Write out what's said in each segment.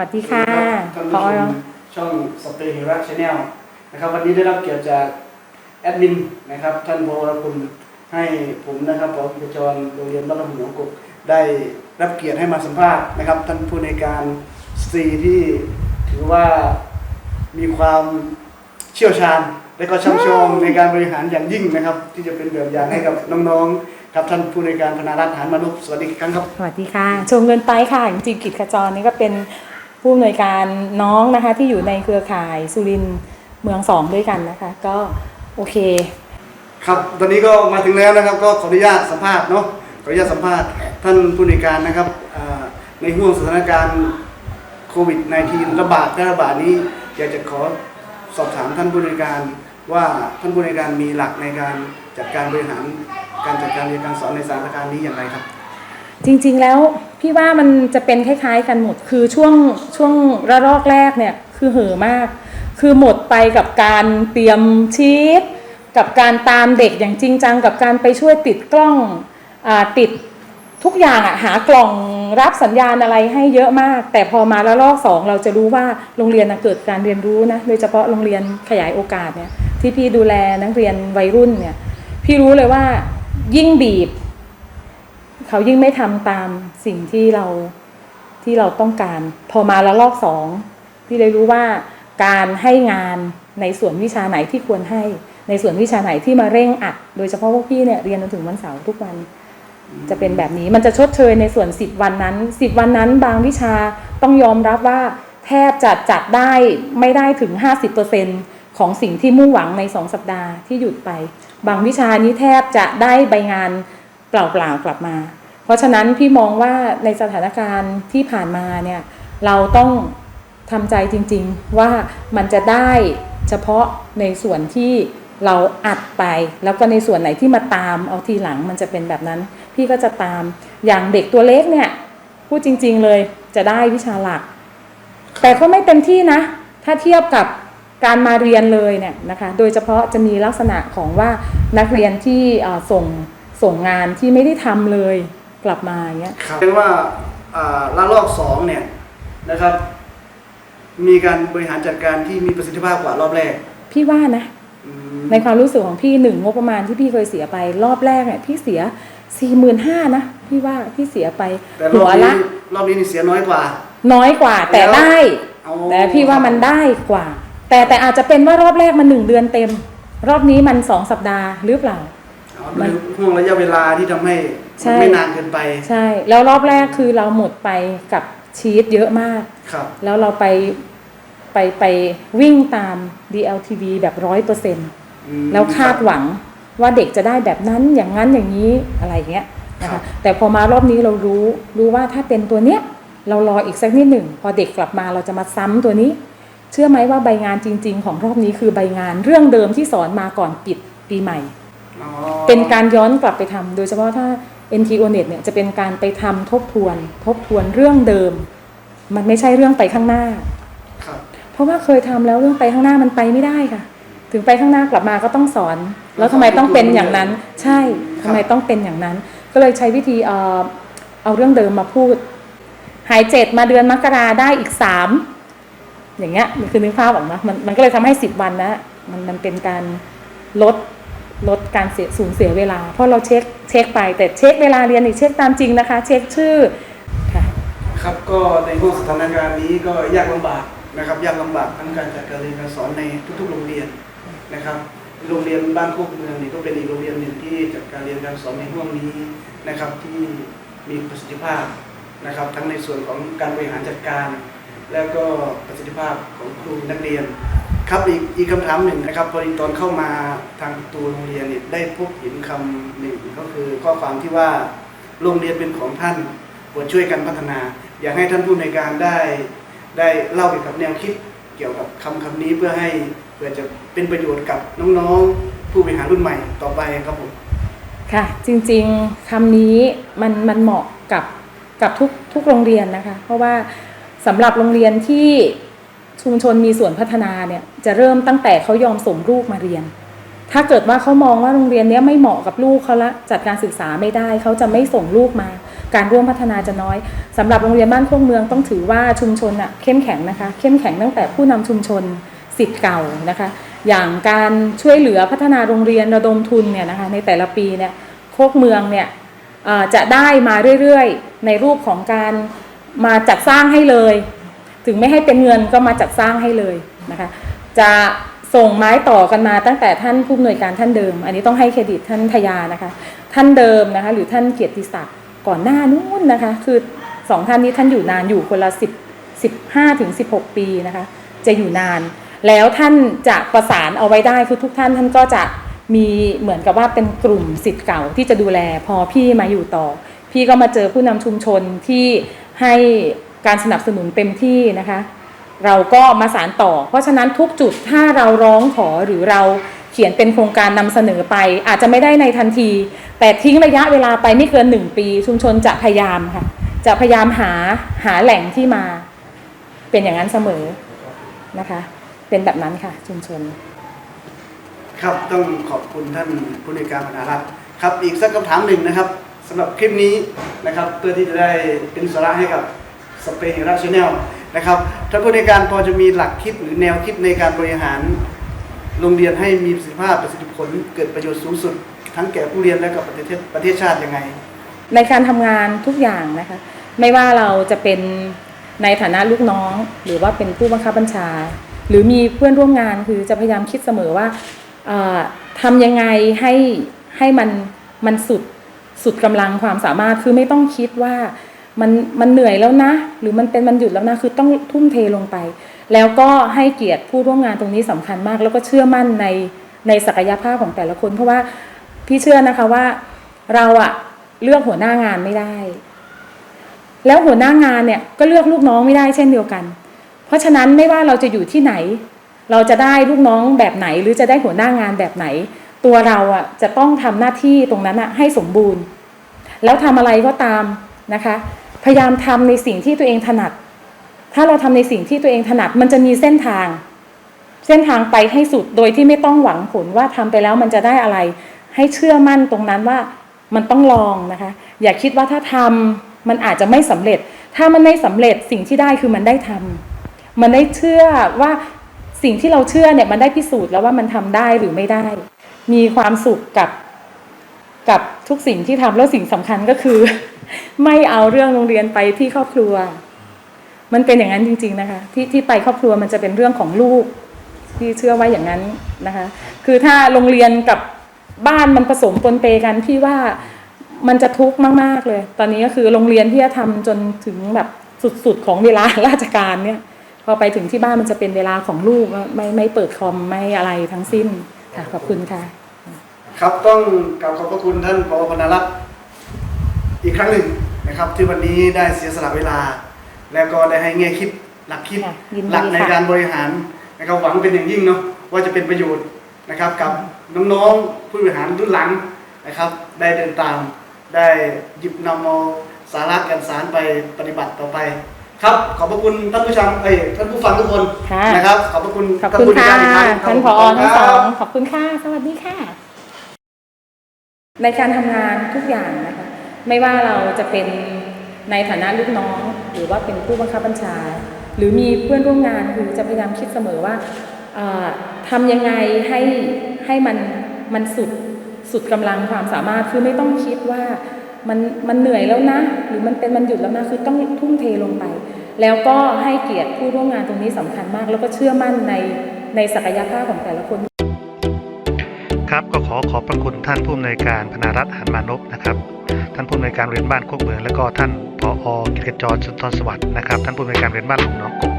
วัสดีค่ะท่านพผู้อชมช่องสเปรย์ฮิรักชาแนลนะครับ วันนี้ได้รับเกียรติจากแอดมินนะครับ ท่านวรคุณให้ผมนะครับผอกิจรโรงเรียนบ้านลำหัวกบได้รับเกียรติให้มาสัมภาษณ์นะครับ ท่านผู้ในการสตรีที่ถือว่ามีความเชี่ยวชาญ และก็ช่ำชองในการบริหารอย่างยิ่งนะครับ ที่จะเป็นแบบอย่างให้กับน้องๆครับท่านผู้ในการพนารัตน์หานมานุษสวัสดีอีกครั้งครับ สวัสดีค่ะ ชมเงินไปค่ะจริงๆกิจขจรนี่ก็เป็น ผู้อำนวยการน้องนะคะที่อยู่ในเครือข่ายสุรินทร์เมืองสองด้วยกันนะคะ ก็โอเค ครับตอนนี้ก็มาถึงแล้วนะครับ ก็ขออนุญาตสัมภาษณ์เนาะขออนุญาตสัมภาษณ์ท่านผู้ในวยการนะครับอ่าในห่วงสถานการณ์โควิด -19 ระบาดแพร่ระบาดนี้ อยากจะขอสอบถามท่านผู้ในวยการว่าท่านผู้ในวยการมีหลักในการจัดการบริหารการจัดการเรียนการสอนในสถานการณ์นี้อย่างไรครับ จริงๆแล้ว พี่ว่ามันจะเป็นคล้ายๆ กันหมด คือช่วงช่วงระลอกแรกเนี่ยคือเห่อมาก คือหมดไปกับการเตรียมชีตกับการตามเด็กอย่างจริงจัง กับการไปช่วยติดกล้องอติดทุกอย่างอะหากล่องรับสัญญาณอะไรให้เยอะมาก แต่พอมาระลอกสองเราจะรู้ว่าโรงเรียนนะเกิดการเรียนรู้นะโดยเฉพาะโรงเรียนขยายโอกาสเนี่ยที่พี่ดูแลนักเรียนวัยรุ่นเนี่ยพี่รู้เลยว่ายิ่งบีบ เขายิ่งไม่ทำตามสิ่งที่เราที่เราต้องการ พอมาแล้วรอบสองพี่เลยรู้ว่าการให้งานในส่วนวิชาไหนที่ควรให้ ในส่วนวิชาไหนที่มาเร่งอัด โดยเฉพาะพวกพี่เนี่ยเรียนจนถึงวันเสาร์ทุกวัน จะเป็นแบบนี้มันจะชดเชยในส่วน10วันนั้น10วันนั้นบางวิชาต้องยอมรับว่าแทบจะจัดได้ไม่ได้ถึง 50%ของสิ่งที่มุ่งหวังใน2สัปดาห์ที่หยุดไป บางวิชานี้แทบจะได้ใบงานเปล่าๆกลับมา ราะฉะนั้นพี่มองว่าในสถานการณ์ที่ผ่านมาเนี่ยเราต้องทำใจจริงๆ ว่ามันจะได้เฉพาะในส่วนที่เราอัดไป แล้วก็ในส่วนไหนที่มาตามเอาทีหลังมันจะเป็นแบบนั้น พี่ก็จะตามอย่างเด็กตัวเล็กเนี่ยพูดจริง ๆเลยจะได้วิชาหลัก แต่ก็ไม่เต็มที่นะ ถ้าเทียบกับการมาเรียนเลยเนี่ยนะคะ โดยเฉพาะจะมีลักษณะของว่านักเรียนที่ส่งส่งงานที่ไม่ได้ทำเลย กลับมาอย่างเงี้ยครับเป็นว่าอ่าระลอกสองเนี่ยนะครับ มีการบริหารจัดการที่มีประสิทธิภาพกว่ารอบแรก พี่ว่านะอืมในความรู้สึกของพี่หนึ่งงบประมาณที่พี่เคยเสียไปรอบแรกเนี่ยพี่เสียสี่หมื่นห้านะพี่ว่าพี่เสียไปแต่รหัอบวนี้ละรอบนี้นี่เสียน้อยกว่า น้อยกว่า แต่แล้วได้เอาแต่พี่ว่ามันได้กว่า แต่แต่อาจจะเป็นว่ารอบแรกมันหนึ่งเดือนเต็ม รอบนี้มันสองสัปดาห์หรือเปล่าเอาดูห่วงระยะเวลาที่ทำให้ ใช่ ไม่นานเกินไปใช่ แล้วรอบแรกคือเราหมดไปกับชีตเยอะมาก ครับ แล้วเราไปไปไปวิ่งตาม DLTV แบบร้อยเปอร์เซ็นต์อืมแล้วคาดหวังว่าเด็กจะได้แบบนั้นอย่างนั้นอย่างนี้อะไรเงี้ยนะครัคะบ แต่พอมารอบนี้เรารู้รู้ว่าถ้าเป็นตัวเนี้ยเรารออีกสักนิดหนึ่ง พอเด็กกลับมาเราจะมาซ้ำตัวนี้ เชื่อไหมว่าใบงานจริง ๆ ของรอบนี้คือใบงานเรื่องเดิมที่สอนมาก่อนปิดปีใหม่ อ๋อเป็นการย้อนกลับไปทำโดยเฉพาะถ้า NTO Net เนี่ยจะเป็นการไปทำทบทวน ทบทวนเรื่องเดิม มันไม่ใช่เรื่องไปข้างหน้าครับเพราะว่าเคยทำแล้วเรื่องไปข้างหน้ามันไปไม่ได้ค่ะ ถึงไปข้างหน้ากลับมาก็ต้องสอน แล้วทำไมต้องเป็นอย่างนั้น ใช่ทำไมต้องเป็นอย่างนั้น ก็เลยใช้วิธีเอ่อเอาเรื่องเดิมมาพูด หายเจ็ดมาเดือนมกราได้อีกสามอย่างเงี้ยมันคือนึกภาพออกนะมันมันก็เลยทำให้สิบวันนะมันมันเป็นการลด ลดการเสียสูญเสียเวลา เพราะเราเช็คเช็คไปแต่เช็คเวลาเรียนนี่เช็คตามจริงนะคะ เช็คชื่อค่ะครับก็ในห่วงสถานการณ์นี้ก็ยากลำบากนะครับยากลำบากทั้งการจัดการเรียนการสอนในทุกๆโรงเรียนนะครับโรงเรียนบ้านโคกเมืองนี่ก็เป็นอีกโรงเรียนหนึ่งที่จัดการเรียนการสอนในห่วงนี้นะครับที่มีประสิทธิภาพนะครับ ทั้งในส่วนของการบริหารจัดการ แล้วก็ประสิทธิภาพของครูนักเรียน ครับอีกอีกคำถามหนึ่งนะครับพอดีตอนเข้ามาทางประตูโรงเรียนเนี่ยได้พบเห็นคำหนึ่งก็คือข้อความที่ว่าโรงเรียนเป็นของท่านโปรช่วยกันพัฒนา อยากให้ท่านผู้ในการได้ ได้เล่าเกี่ยวกับแนวคิดเกี่ยวกับคำคำนี้เพื่อให้เพื่อจะเป็นประโยชน์กับน้องๆ ผู้บริหารรุ่นใหม่ต่อไปครับผมค่ะจริงๆคำนี้มันมันเหมาะกับกับทุกทุกโรงเรียนนะคะ เพราะว่าสำหรับโรงเรียนที่ ชุมชนมีส่วนพัฒนาเนี่ยจะเริ่มตั้งแต่เขายอมส่งลูกมาเรียน ถ้าเกิดว่าเขามองว่าโรงเรียนนี้ไม่เหมาะกับลูกเขาละจัดการศึกษาไม่ได้เขาจะไม่ส่งลูกมา การร่วมพัฒนาจะน้อยสำหรับโรงเรียนบ้านโคกเมืองต้องถือว่าชุมชนอะเข้มแข็งนะคะ เข้มแข็งตั้งแต่ผู้นำชุมชนสิทธิ์เก่านะคะ อย่างการช่วยเหลือพัฒนาโรงเรียนระดมทุนเนี่ยนะคะในแต่ละปีเนี่ยโคกเมืองเนี่ยจะได้มาเรื่อยๆ ในรูปของการมาจัดสร้างให้เลย ถึงไม่ให้เป็นเงินก็มาจัดสร้างให้เลยนะคะ จะส่งไม้ต่อกันมาตั้งแต่ท่านผู้อำนวยการท่านเดิม อันนี้ต้องให้เครดิตท่านทยานะคะ ท่านเดิมนะคะหรือท่านเกียรติศักดิ์ก่อนหน้านู้นนะคะ คือสองท่านนี้ท่านอยู่นานอยู่คนละสิบสิบห้าถึงสิบหกปีนะคะ จะอยู่นาน แล้วท่านจะประสานเอาไว้ได้คือทุกท่านท่านก็จะมีเหมือนกับว่าเป็นกลุ่มสิทธิ์เก่าที่จะดูแลพอพี่มาอยู่ต่อ พี่ก็มาเจอผู้นำชุมชนที่ให้ การสนับสนุนเต็มที่นะคะ เราก็มาสารต่อ เพราะฉะนั้นทุกจุดถ้าเราร้องขอหรือเราเขียนเป็นโครงการนำเสนอไป อาจจะไม่ได้ในทันที แต่ทิ้งระยะเวลาไปไม่เกินหนึ่งปี ชุมชนจะพยายามค่ะ จะพยายามหาหาแหล่งที่มา เป็นอย่างนั้นเสมอนะคะ เป็นแบบนั้นค่ะ ชุมชน ครับต้องขอบคุณท่านผู้ในการพนารัฐครับ อีกสักคำถามหนึ่งนะครับสำหรับคลิปนี้นะครับ เพื่อที่จะได้เป็นสาระให้กับ สเปนรัชแนลนะครับท่านผู้ในการพอจะมีหลักคิดหรือแนวคิดในการบริหารโรงเรียนให้มีประสิทธิภาพประสิทธิผลเกิดประโยชน์สูงสุด ทั้งแก่ผู้เรียนและกับประเทศประเทศชาติยังไง ในการทำงานทุกอย่างนะคะ ไม่ว่าเราจะเป็นในฐานะลูกน้อง หรือว่าเป็นผู้บังคับบัญชา หรือมีเพื่อนร่วมงานคือจะพยายามคิดเสมอว่าทำยังไงให้ให้มันมันสุดสุดกำลังความสามารถคือไม่ต้องคิดว่า มันมันเหนื่อยแล้วนะ หรือมันเป็นมันหยุดแล้วนะคือต้องทุ่มเทลงไป แล้วก็ให้เกียรติผู้ร่วมงานตรงนี้สำคัญมาก แล้วก็เชื่อมั่นในในศักยภาพของแต่ละคน เพราะว่าพี่เชื่อนะคะว่าเราอะเลือกหัวหน้างานไม่ได้ แล้วหัวหน้างานเนี่ยก็เลือกลูกน้องไม่ได้เช่นเดียวกัน เพราะฉะนั้นไม่ว่าเราจะอยู่ที่ไหน เราจะได้ลูกน้องแบบไหน หรือจะได้หัวหน้างานแบบไหน ตัวเราอะจะต้องทำหน้าที่ตรงนั้นอะให้สมบูรณ์ แล้วทำอะไรก็ตาม นะคะ พยายามทำในสิ่งที่ตัวเองถนัด ถ้าเราทำในสิ่งที่ตัวเองถนัด มันจะมีเส้นทาง เส้นทางไปให้สุดโดยที่ไม่ต้องหวังผลว่าทำไปแล้วมันจะได้อะไร ให้เชื่อมั่นตรงนั้นว่ามันต้องลองนะคะ อย่าคิดว่าถ้าทำมันอาจจะไม่สำเร็จ ถ้ามันไม่สำเร็จสิ่งที่ได้คือมันได้ทำมันได้เชื่อว่าสิ่งที่เราเชื่อเนี่ยมันได้พิสูจน์แล้วว่ามันทำได้หรือไม่ได้ มีความสุขกับกับทุกสิ่งที่ทำแล้วสิ่งสำคัญก็คือ ไม่เอาเรื่องโรงเรียนไปที่ครอบครัว มันเป็นอย่างนั้นจริง ๆนะคะ ที่ที่ไปครอบครัวมันจะเป็นเรื่องของลูกที่เชื่อว่าอย่างนั้นนะคะ คือถ้าโรงเรียนกับบ้านมันผสมปนเปกันพี่ว่ามันจะทุกข์มาก ๆ เลย ตอนนี้ก็คือโรงเรียนที่จะทำจนถึงแบบสุดๆของเวลาราชการเนี่ย พอไปถึงที่บ้านมันจะเป็นเวลาของลูกไม่ไม่เปิดคอมไม่อะไรทั้งสิ้นค่ะขอบคุณค่ะ ครับต้องกราบขอบพระคุณท่านผอพนารัตน์ อีกครั้งหนึ่งนะครับที่วันนี้ได้เสียสละเวลา แล้วก็ได้ให้แง่คิดหลักคิด ค่ะยินดีหลักในค่ะ การบริหารนะครับหวังเป็นอย่างยิ่งเนาะว่าจะเป็นประโยชน์นะครับกับน้องๆผู้บริหารรุ่นหลังนะครับ ได้เดินตาม ได้หยิบนำเอาสาระการสารไปปฏิบัติต่อไป ครับขอบพระคุณท่านผู้ชมเอ้ยท่านผู้ฟังทุกคนค่ะ นะครับ ขอบพระคุณขอบคุณค่ะท่านผู้จัดการอีกครั้งท่านผอขบคุณทั้งคสรัอบงขอบคุณค่ะ สวัสดีค่ะ ในการทำงานทุกอย่างนะคะ ไม่ว่าเราจะเป็นในฐานะลูกน้อง หรือว่าเป็นผู้บังคับบัญชา หรือมีเพื่อนร่วมงานคือจะพยายามคิดเสมอว่าทำยังไงให้ให้มันมันสุดสุดกำลังความสามารถคือไม่ต้องคิดว่ามันมันเหนื่อยแล้วนะ หรือมันเป็นมันหยุดแล้วนะคือต้องทุ่มเทลงไป แล้วก็ให้เกียรติผู้ร่วมงานตรงนี้สำคัญมาก แล้วก็เชื่อมั่นในในศักยภาพของแต่ละคน ครับก็ขอขอบพระคุณท่านผู้อำนวยการพนารัตน์หันมานพนะครับ ท่านผู้อำนวยการเรียนบ้านโคกเมืองและก็ท่านผอกิจกจรสุนทรสวัสดิ์นะครับท่านผู้อำนวยการเรียนบ้านหลวงน้องกบ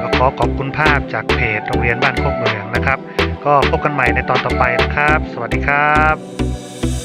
ก็ขอขอบคุณภาพจากเพจโรงเรียนบ้านโคกเมืองนะครับ ก็พบกันใหม่ในตอนต่อไปนะครับ สวัสดีครับ